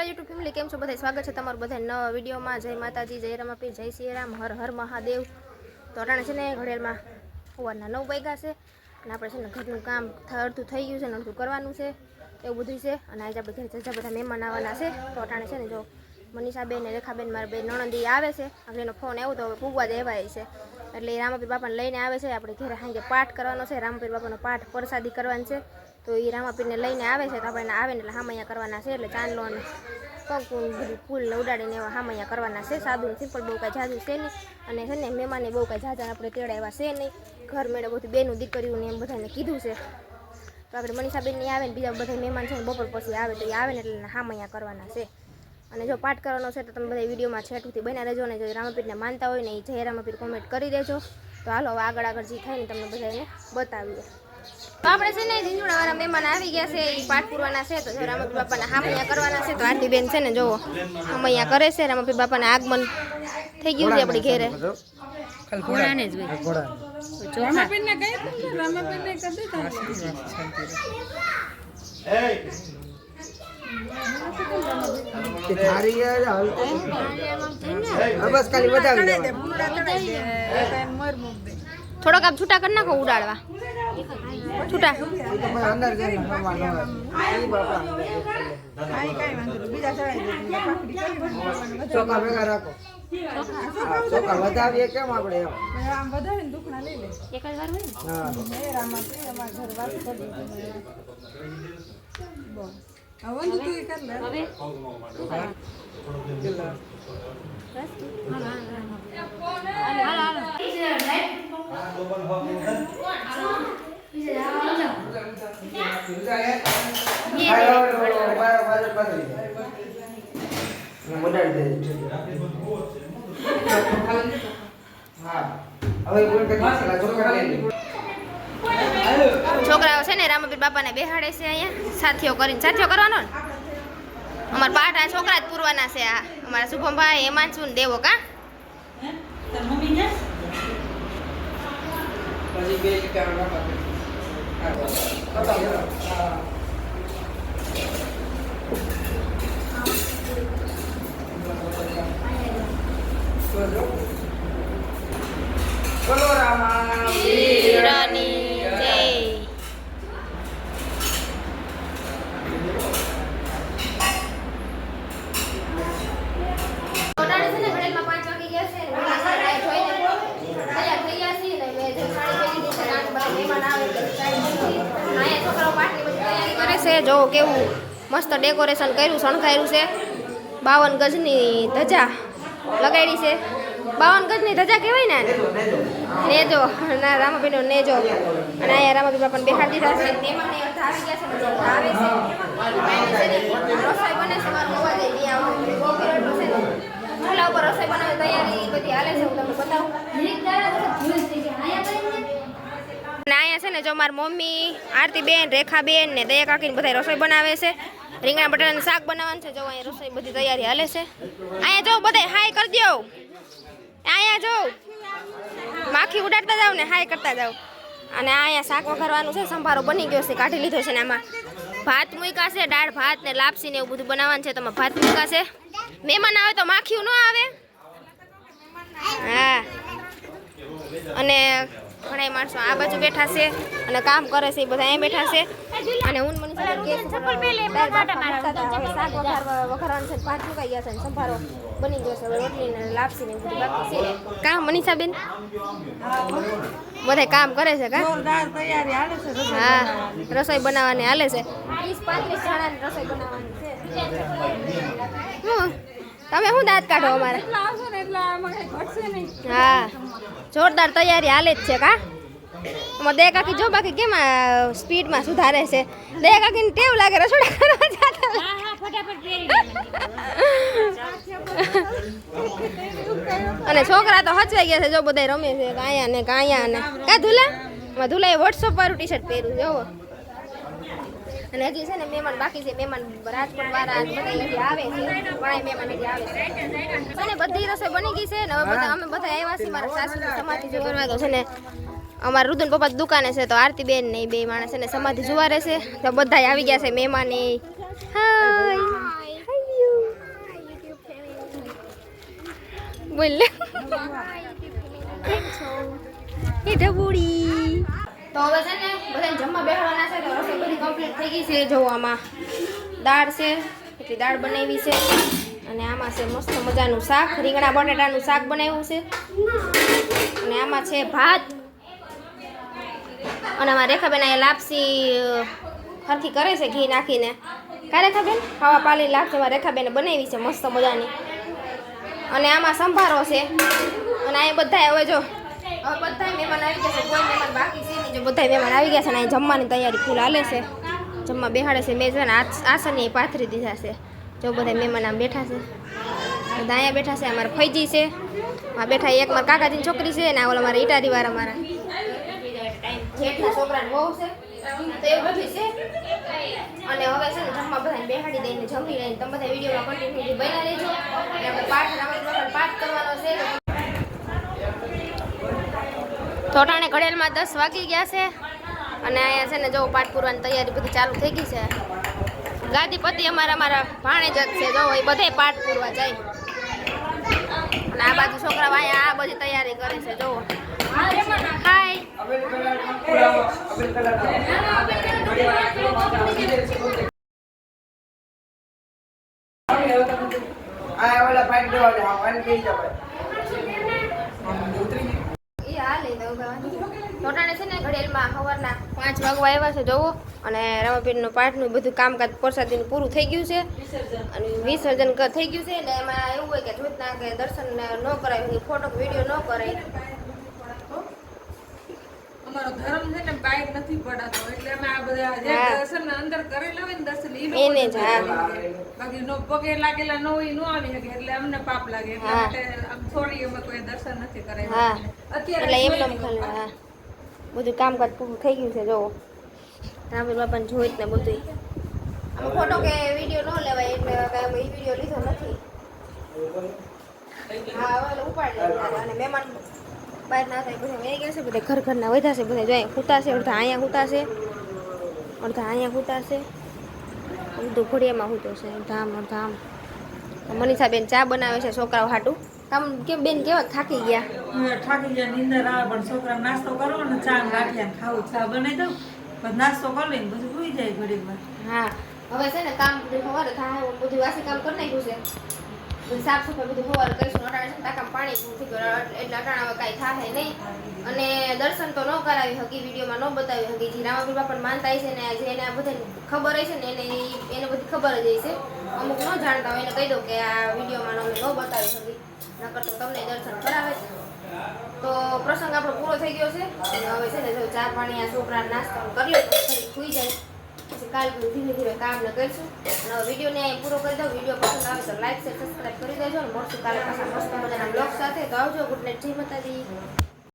Hello YouTube family કેમ છો બધા સ્વાગત છે તમારું બધા નવા વિડીયોમાં. જય માતાજી, જય રમાપીર, જય રામ, હર હર મહાદેવ. તો અટાણે છે ને ઘડિયાળમાં સવારના નવ વાગ્યા છે અને આપણે છે ને ઘરનું કામ અડધું થઈ ગયું છે ને અડધું કરવાનું છે, એવું બધું છે. અને આજે આપણે ઘરે જજા બધા મહેમાન આવવાના છે. તો અટાણે છે ને જો મનીષાબેન ને રેખાબેન, મારા બે નણંદી આવે છે. આગળનો ફોન આવ્યો તો હવે પૂગવા દેવાય છે. એટલે રામાપીર બાપાને લઈને આવે છે. આપણે ઘરે સાંજે પાઠ કરવાનો છે. રામાપીર બાપાનો પાઠ પ્રસાદી કરવાની છે. તો એ રામાપીરને લઈને આવે છે તો આપણે આવે ને એટલે હામૈયા કરવાના છે એટલે ચાંદલો અને ને બધું ફૂલ ઉડાડીને એવા હામૈયા કરવાના છે. સાદું સિમ્પલ બહુ કાંઈ જાદુ છે નહીં. અને છે ને મહેમાને બહુ કાંઈ જાજા આપણે તેડાવ્યા છે નહીં. ઘર મેળે બધું બેનું દીકરીઓને એમ બધાને કીધું છે. તો આપણે મનીષાબેનની આવે ને બીજા બધા મહેમાન છે ને બપોર પછી આવે તો એ આવે ને એટલે હામૈયા કરવાના છે. અને જો પાઠ કરવાનો છે તો તમે બધા વિડીયોમાં છેટુંથી બન્યા રહેજો ને જો રામાપીરને માનતા હોય ને એ જય રામાપીર કોમેન્ટ કરી દેજો. તો હાલો હવે આગળ આગળ જે થાય ને તમને બધાને બતાવીએ. આપણે છે ને ઝીંઝુડાવાળા મહેમાન આવી ગયા છે એ પાઠ પૂરવાના છે તો જો રામાપીર બાપાના હામૈયા કરવાના છે તો આરતી બેન છે ને જોવો હામૈયા કરે છે રામાપીર બાપાના આગમન થઈ ગયું છે આપણી ઘેરે. ઘોડાને જ હોય કહી. થોડોક આમ છૂટા કરી નાખો ઉડાડવા. છૂટા વધારે. ચોખા ભેગા રાખો ચોખા વધાવીએ કેમ આપણે એમ હવે આમ લઈ લે. એક જ વાત કરી. હવે બાર- બાર પકડી દે. હું વધારી દઈશ. હા હવે બોલ કે પેલા ચોખા લઈ લે. છોકરાઓ છે ને રામબીર બાપાને બેહાડે છે અહીંયા. સાથીઓ કરીને સાથીઓ કરવાનો ને? અમારા પાઠ આ છોકરા જ પૂરવાના છે આ. અમારા શુભમભાઈ હેમાંશુ ને દેવો કા પછી બે ઈંટા રાખો. હા, બસ. બતાવો. હા. બોલો. બોલો રામા વીરની જય ઓટાણે છે ને ઘડીમાં પાંચ વાગી ગયા છે ને બધા સાડા જોઈને તૈયાર થઈ ગયા છીએ ને મેં જે સાડી પહેરી છે કારણ કે બધા મહેમાન આવે એટલે સાડી પહેરી. અહીંયા છોકરાઓ પાઠની બધી તૈયારી કરે છે. જો કેવું મસ્ત ડેકોરેશન કર્યું, શણગાર્યું છે. બાવન ગજની ધજા લગાડી છે. બાવન ગજની ધજા કહેવાય ને ને નેજો. ના રામાપીનો નેજો. અને અહીંયા રામાભાઈ બાપાને બેહાડી દીધા છે. ને ને રસોઈ બને ને તૈયારી બધી હાલે છે, હું તમને બતાવું. અને અહીંયા છે ને જો મારી મમ્મી, આરતીબેન, રેખાબેન ને દયા કાકીને બધા રસોઈ બનાવે છે. રીંગણા બટાટાનું શાક બનાવવાનું છે. જો અહીંયા રસોઈ બધી તૈયારી હાલે છે. અહીંયા જો બધા હાય કરી દો અહીંયા જો. માખી ઉડાડતા જાવ ને, હાય કરતા જાવ અને અહીંયા શાક વઘારવાનું છે. સંભારો બની ગયો છે. કાઢી લીધો છે ને આમાં. ભાત મૂકાશે દાળ, ભાત ને લાપસી ને એવું બધું બનાવવાનું છે. તમે ભાત મૂકાશે મહેમાન આવે તો માખીયું ન આવે. હા. અને ઘણા માણસો આ બાજુ બેઠા છે અને કામ કરે છે એ બધા અહીં બેઠા છે. અને હું મને મૂકતા શાક વઘારવા વઘારવાનું છે પાંચ મુકાઈ ગયા છે ને સંભારો બની ગયો છે. રોટલી ને લાપસી ને બધું બાકી છે. કા મનીષાબેન? બધા કામ કરે છે કા? તૈયારી હાલે છે હા રસોઈ બનાવવાની હાલે છે. ત્રીસ પાંત્રીસ જણાની રસોઈ બનાવવાની છે. હું તમે શું દાંત કાઢો અમારે. હા. જોરદાર તૈયારી હાલે જ છે કા? એમાં દયા કાકી જો બાકી કેમ સ્પીડમાં સુધારે છે? દયા કાકીને ટેવ લાગે રસોડા કરવા જતા અને છોકરા તો હચવાઈ ગયા છે જો બધા રમે છે કાયા ને કાયા ને. કા ધુલા? ધુલાએ વોટ્સઅપ વાળું ટી શર્ટ પહેર્યું જોવો અને હજી છે ને મહેમાન બાકી છે મહેમાન રાજકોટ વાળા આવે છે મહેમાન આવે છે. અને બધી રસોઈ બની ગઈ છે ને હવે બધા અમે બધા આવ્યા છીએ મારા સાસુ સમાધિ જોવા. તો છે ને અમારા રુદન પપ્પા દુકાને છે તો આરતી બેન ને બે માણસ ને સમાધિ જોવા રહેશે તો બધા આવી ગયા છે મહેમાન બોલ. એ ઢબુડી. તો હવે છે ને બધાને જમવા બેસવાના છે તો રસોઈ બધી કમ્પ્લીટ થઈ ગઈ છે જો આમાં દાળ છે એટલી દાળ બનાવી છે અને આમાં છે મસ્ત મજાનું શાક, રીંગણા, બટાટાનું શાક બનાવ્યું છે. અને આમાં છે ભાત. અને આમાં રેખાબેન એ લાપસી સરખી કરે છે ઘી નાખીને. કા રેખાબેન? ખાવા પાલી લાપસી એમાં રેખાબેને બનાવી છે મસ્ત મજાની. અને આમાં સંભારો છે. અને આ બધા હવે જો બધા મહેમાન આવી ગયા છે મહેમાન મહેમાન અને અહીં જમવાની તૈયારી ફૂલ હાલે છે. જમવા બેહાડે છે, મેં છે ને આસન આસનની પાથરી દીધા છે. જો બધા મહેમાન આમ બેઠા છે. બધા અહીંયા બેઠા છે, અમારા ફૈજી છે. આ બેઠા એક મારા કાકાજીની છોકરી છે ને ઓલા મારા ઈટારી વાળા મારા. જેઠના વહુ છે. અને હવે છે ને જમવા બધાને બેહાડી દઈને જમી લઈને તમે બધા વિડીયોમાં કન્ટિન્યુ બના લેજો અને આપણે પાઠ રામાયણ પાઠ કરવાનો છે. તો ઘડેલમાં દસ વાગી ગયા છે. અને અહીંયા છે ને જો પાઠ પૂરવાની તૈયારી બધી ચાલુ થઈ ગઈ છે. ગાદીપતિ અમારા અમારા ભાણેજ જ છે. જો એ બધાય પાઠ પૂરવા જાય. અને આ બાજુ છોકરાઓ અહીંયા આ બધી તૈયારી કરે છે. જો. હાય આ ઓલા પાઇપ દેવા દે, હા પાણી પી જવાય. હાલે છે ને ઘડિયાળમાં સવારના પાંચ વાગવા આવ્યા છે, જોવો. અને રામાપીરનું પાઠનું બધું કામકાજ પ્રસાદીનું પૂરું થઈ ગયું છે. અને વિસર્જન થઈ ગયું છે. એટલે એમાં એવું હોય કે જોતના કે દર્શન ન કરાય, ફોટો વીડિયો ન કરાય. અમારો ધર્મ છે ને બાઈક નથી પડાતો. એટલે અમે આ બધા જે દર્શન અંદર કરેલા હોય ને દર્શન ઈ એને જ, બાકી નો પગે લાગેલા ન હોય નો આવી શકે એટલે અમને પાપ લાગે. એટલે માટે આમ થોડી અમે કોઈ દર્શન નથી કરાવ્યા. અત્યારે એટલે એમ એમને ખાલી હા. બધું કામકાજ પૂરું થઈ ગયું છે જોવો. રામપીર બાપાને જોઈ જ ને બધું આમ ફોટો કે વીડિયો ન લેવાય એટલે કાંઈ એ વીડિયો લીધો નથી. હા હવે ઉપાડી અને મહેમાન બહાર ના થાય બધા વહી ગયા છે બધા ઘર ઘરના વધ્યા છે બધા જોઈએ ખૂટાશે અડધા અહીંયા ખૂટાશે અડધા અહીંયા ખૂટાશે અડધું ઘોડિયામાં ખૂટો છે ધામ આમ મનીષાબેન ચા બનાવે છે છોકરાઓ હાટું. કામ કેમ બેન કેવા થાકી ગયા? થાકી ગયા નીંદર આવે પણ છોકરા નાસ્તો કરો ને ચા ગાંઠિયા ખાવું ચા બનાવી દઉં પણ નાસ્તો કરી લઈને પછી સુઈ જાય ઘડીક વાર હા હવે છે ને કામ બધું સવારે થાય બધું વાસી કામ કરી નાખ્યું છે. બધું સાફ સફાઈ બધું હોવાનું કરીશું અટાણે છે ટાંકામાં પાણી પૂરું એટલે અટાણામાં કાંઈ થાય નહીં. અને દર્શન તો ન કરાવી હકી વિડીયોમાં ન બતાવી હકી જે રામાપીર પણ માનતા છે ને જેને આ બધાને ખબર હશે ને, એને એને બધી ખબર જ હશે. અમુક ન જાણતા હોય, એને કહી દઉં કે આ વિડીયોમાં અમે ન બતાવી શકી નકર તો તમને દર્શન કરાવે છે તો પ્રસંગ આપણો પૂરો થઈ ગયો છે. અને હવે છે ને, જો ચા પાણી આ છોકરા નાસ્તો કરી લે, તો સુઈ જાય. પછી કાલ ધીમે ધીમે કામ ને કરીશું. અને વિડીયોને અહીં પૂરો કરી દઉં. વીડિયો પસંદ આવે તો લાઈક શેર સબસ્ક્રાઈબ કરી દેજો. અને મળશું કાલે પાછા મસ્ત મજાના બ્લોગ સાથે. તો આવજો. ગુડ નાઇટ જય માતાજી.